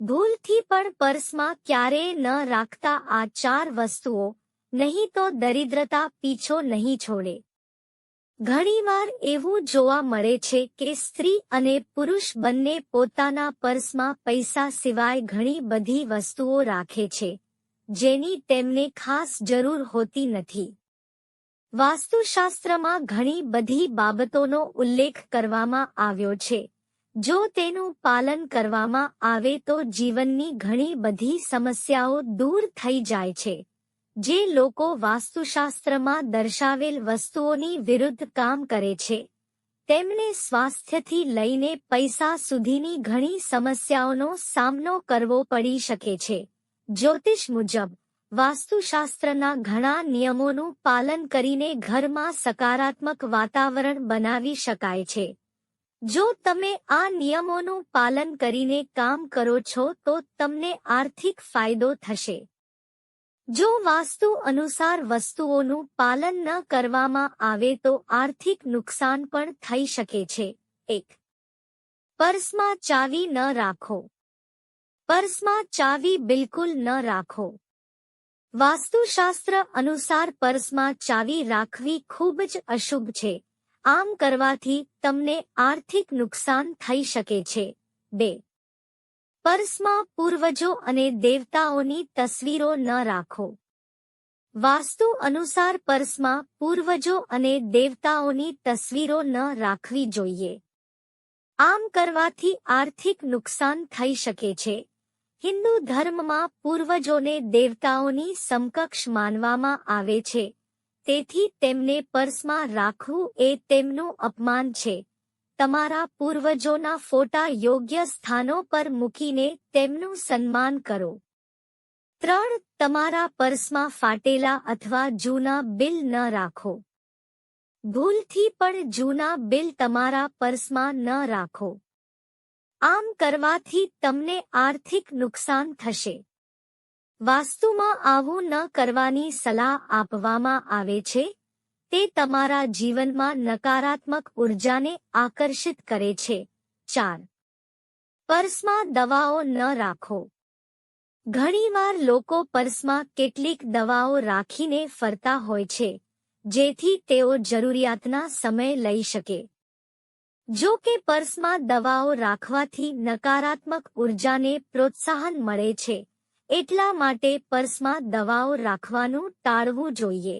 ભૂલથી પણ પર્સમાં ક્યારેય ન રાખતા આ ચાર વસ્તુઓ, નહીં તો દરિદ્રતા પીછો નહીં છોડે. ઘણીવાર એવું જોવા મળે છે કે સ્ત્રી અને પુરુષ બંને પોતાના પર્સમાં પૈસા સિવાય ઘણી બધી વસ્તુઓ રાખે છે, જેની તેમને ખાસ જરૂર હોતી નથી. વાસ્તુશાસ્ત્રમાં ઘણી બધી બાબતોનો ઉલ્લેખ કરવામાં આવ્યો છે. જો તેનું પાલન કરવામાં આવે તો જીવનની ઘણી બધી સમસ્યાઓ દૂર થઈ જાય છે. જે લોકો વાસ્તુશાસ્ત્રમાં દર્શાવેલ વસ્તુઓની વિરુદ્ધ કામ કરે છે. તેમને સ્વાસ્થ્યથી લઈને પૈસા સુધીની ઘણી સમસ્યાઓનો સામનો કરવો પડી શકે છે. જ્યોતિષ મુજબ, વાસ્તુશાસ્ત્રના ઘણા નિયમોનું પાલન કરીને ઘરમાં સકારાત્મક વાતાવરણ બનાવી શકાય છે. જો તમે આ નિયમોનું પાલન કરીને કામ કરો છો, તો તમને આર્થિક ફાયદો થશે. જો વાસ્તુ અનુસાર વસ્તુઓનું પાલન ન કરવામાં આવે, તો આર્થિક નુકસાન પણ થઈ શકે છે. એક, પર્સમાં ચાવી ન રાખો. પર્સમાં ચાવી બિલકુલ ન રાખો. વાસ્તુશાસ્ત્ર અનુસાર પર્સમાં ચાવી રાખવી ખૂબ જ અશુભ છે. આમ કરવાથી તમને આર્થિક નુકસાન થઈ શકે છે. બે. પર્સમાં પૂર્વજો અને દેવતાઓની તસવીરો ન રાખો. વાસ્તુ અનુસાર પર્સમાં પૂર્વજો અને દેવતાઓની તસવીરો ન રાખવી જોઈએ. આમ કરવાથી આર્થિક નુકસાન થઈ શકે છે. હિન્દુ ધર્મમાં પૂર્વજોને દેવતાઓની સમકક્ષ માનવામાં આવે છે. તેથી તેમને પર્સમાં રાખવું એ તેમનું અપમાન છે. તમારા પૂર્વજોના ફોટા યોગ્ય સ્થાનો પર મૂકીને તેમનું સન્માન કરો. ત્રણ, તમારા પર્સમાં ફાટેલા અથવા જૂના બિલ ન રાખો. ભૂલથી પણ જૂના બિલ તમારા પર્સમાં ન રાખો. આમ કરવાથી તમને આર્થિક નુકસાન થશે. વાસ્તુમાં આવું ન કરવાની સલાહ આપવામાં આવે છે? તે તમારા જીવનમાં નકારાત્મક ઉર્જાને આકર્ષિત કરે છે. ચાર. પર્સમાં દવાઓ ન રાખો. ઘણીવાર લોકો પર્સમાં કેટલીક દવાઓ રાખીને ફરતા હોય છે, જેથી તેઓ જરૂરિયાતના સમય લઈ શકે. જો કે પર્સમાં દવાઓ રાખવાથી નકારાત્મક ઉર્જાને પ્રોત્સાહન મળે છે. એટલા માટે પર્સમાં દવાઓ રાખવાનું ટાળવું જોઈએ.